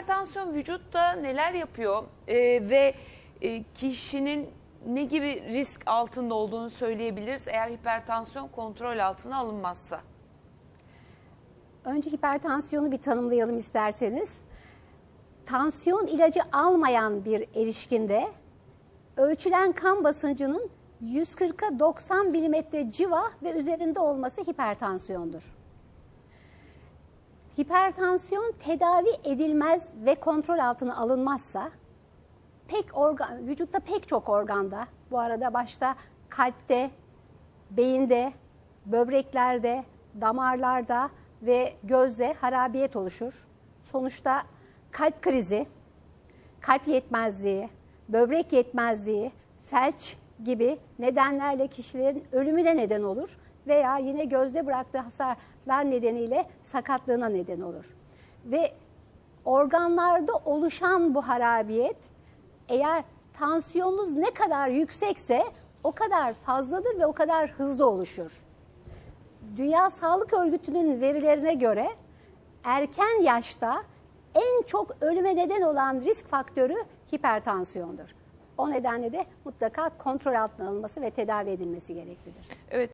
hipertansiyon vücutta neler yapıyor Ee, ve e, kişinin ne gibi risk altında olduğunu söyleyebiliriz eğer hipertansiyon kontrol altına alınmazsa? Önce hipertansiyonu bir tanımlayalım isterseniz. Tansiyon ilacı almayan bir erişkinde ölçülen kan basıncının 140'a 90 milimetre civa ve üzerinde olması hipertansiyondur. Hipertansiyon tedavi edilmez ve kontrol altına alınmazsa pek organ, vücutta pek çok organda, bu arada başta kalpte, beyinde, böbreklerde, damarlarda ve gözde harabiyet oluşur. Sonuçta kalp krizi, kalp yetmezliği, böbrek yetmezliği, felç gibi nedenlerle kişilerin ölümüne neden olur veya yine gözde bıraktığı hasarlar nedeniyle sakatlığına neden olur. Ve organlarda oluşan bu harabiyet eğer tansiyonunuz ne kadar yüksekse o kadar fazladır ve o kadar hızlı oluşur. Dünya Sağlık Örgütü'nün verilerine göre erken yaşta en çok ölüme neden olan risk faktörü hipertansiyondur. O nedenle de mutlaka kontrol altına alınması ve tedavi edilmesi gereklidir. Evet